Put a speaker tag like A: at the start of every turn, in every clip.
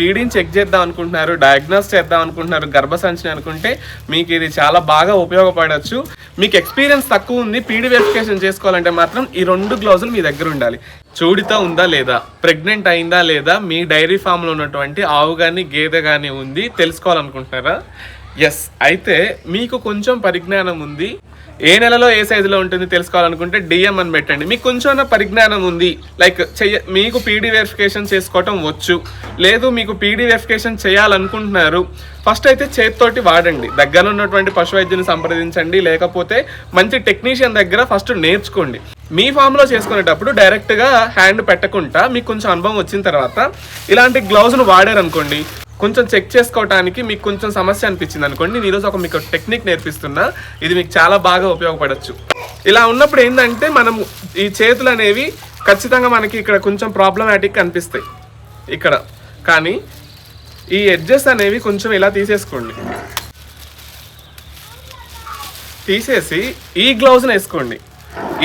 A: పీడీని check చేద్దాం అనుకుంటున్నారు diagnose చేద్దాం అనుకుంటున్నారు గర్భసంచిని అనుకుంటే మీకు ఇది చాలా బాగా ఉపయోగపడవచ్చు మీకు ఎక్స్పీరియన్స్ తక్కువ ఉంది పీడీ వెరిఫికేషన్ చేసుకోవాలంటే మాత్రం ఈ రెండు గ్లౌజులు మీ దగ్గర ఉండాలి. చూడితో ఉందా లేదా ప్రెగ్నెంట్ అయిందా లేదా మీ డైరీ ఫామ్లో ఉన్నటువంటి ఆవు కానీ గేదె కానీ ఉంది తెలుసుకోవాలనుకుంటున్నారా? ఎస్ అయితే మీకు కొంచెం పరిజ్ఞానం ఉంది. ఏ నెలలో ఏ సైజులో ఉంటుంది తెలుసుకోవాలనుకుంటే డిఎం అని పెట్టండి. మీకు కొంచెం పరిజ్ఞానం ఉంది. లైక్ చెయ్య మీకు పీడీ వెరిఫికేషన్ చేసుకోవటం వచ్చు. లేదు మీకు పీడీ వెరిఫికేషన్ చేయాలనుకుంటున్నారు. ఫస్ట్ అయితే చేతితోటి వాడండి. దగ్గర ఉన్నటువంటి పశు వైద్యుని సంప్రదించండి. లేకపోతే మంచి టెక్నీషియన్ దగ్గర ఫస్ట్ నేర్చుకోండి. మీ ఫామ్లో చేసుకునేటప్పుడు డైరెక్ట్గా హ్యాండ్ పెట్టకుండా మీకు కొంచెం అనుభవం వచ్చిన తర్వాత ఇలాంటి గ్లౌజ్ను వాడారనుకోండి. కొంచెం చెక్ చేసుకోవడానికి మీకు కొంచెం సమస్య అనిపించింది అనుకోండి. నేను ఈరోజు ఒక మీకు టెక్నిక్ నేర్పిస్తున్నా. ఇది మీకు చాలా బాగా ఉపయోగపడచ్చు. ఇలా ఉన్నప్పుడు ఏంటంటే మనం ఈ చేతులు అనేవి ఖచ్చితంగా మనకి ఇక్కడ కొంచెం ప్రాబ్లమాటిక్ అనిపిస్తాయి. ఇక్కడ. కానీ ఈ ఎడ్జెస్ అనేవి కొంచెం ఇలా తీసేసుకోండి. తీసేసి ఈ గ్లౌజ్ని వేసుకోండి.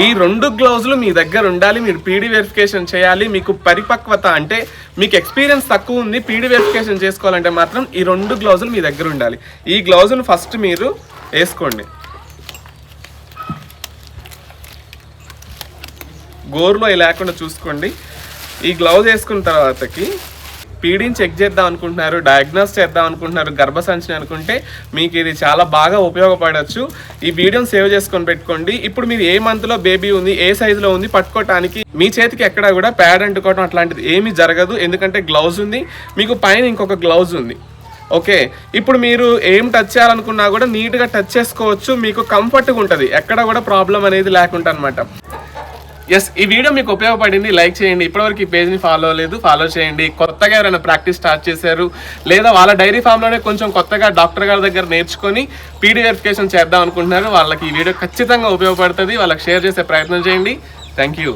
A: ఈ రెండు గ్లౌజులు మీ దగ్గర ఉండాలి మీరు పీడీ వెరిఫికేషన్ చేయాలి మీకు పరిపక్వత అంటే మీకు ఎక్స్పీరియన్స్ తక్కువ ఉంది పీడీ వెరిఫికేషన్ చేసుకోవాలంటే మాత్రం ఈ రెండు గ్లౌజులు మీ దగ్గర ఉండాలి. ఈ గ్లౌజులు ఫస్ట్ మీరు వేసుకోండి. గోరులో లేకుండా చూసుకోండి. ఈ గ్లౌజ్ వేసుకున్న తర్వాతకి పీడీని చెక్ చేద్దాం అనుకుంటున్నారు డయాగ్నోస్ చేద్దాం అనుకుంటున్నారు గర్భసంచిని అనుకుంటే మీకు ఇది చాలా బాగా ఉపయోగపడవచ్చు ఈ వీడియోని సేవ్ చేసుకొని పెట్టుకోండి. ఇప్పుడు మీరు ఏ మంత్లో బేబీ ఉంది ఏ సైజులో ఉంది పట్టుకోవటానికి మీ చేతికి ఎక్కడా కూడా ప్యాడ్ అంటుకోవడం అట్లాంటిది ఏమీ జరగదు. ఎందుకంటే గ్లౌజ్ ఉంది మీకు పైన ఇంకొక గ్లౌజ్ ఉంది. ఓకే ఇప్పుడు మీరు ఏం టచ్ చేయాలనుకున్నా కూడా నీట్గా టచ్ చేసుకోవచ్చు మీకు కంఫర్ట్గా ఉంటుంది. ఎక్కడ కూడా ప్రాబ్లం అనేది లేకుండా అనమాట ఎస్ ఈ వీడియో మీకు ఉపయోగపడింది లైక్ చేయండి. ఇప్పటివరకు ఈ పేజ్ని ఫాలో లేదు ఫాలో చేయండి. కొత్తగా ఎవరైనా ప్రాక్టీస్ స్టార్ట్ చేశారు లేదా వాళ్ళ డైరీ ఫామ్లోనే కొంచెం కొత్తగా డాక్టర్ గారి దగ్గర నేర్చుకొని పీడీ వెరిఫికేషన్ చేద్దాం అనుకుంటున్నారు. వాళ్ళకి ఈ వీడియో ఖచ్చితంగా ఉపయోగపడుతుంది. వాళ్ళకి షేర్ చేసే ప్రయత్నం చేయండి. Thank you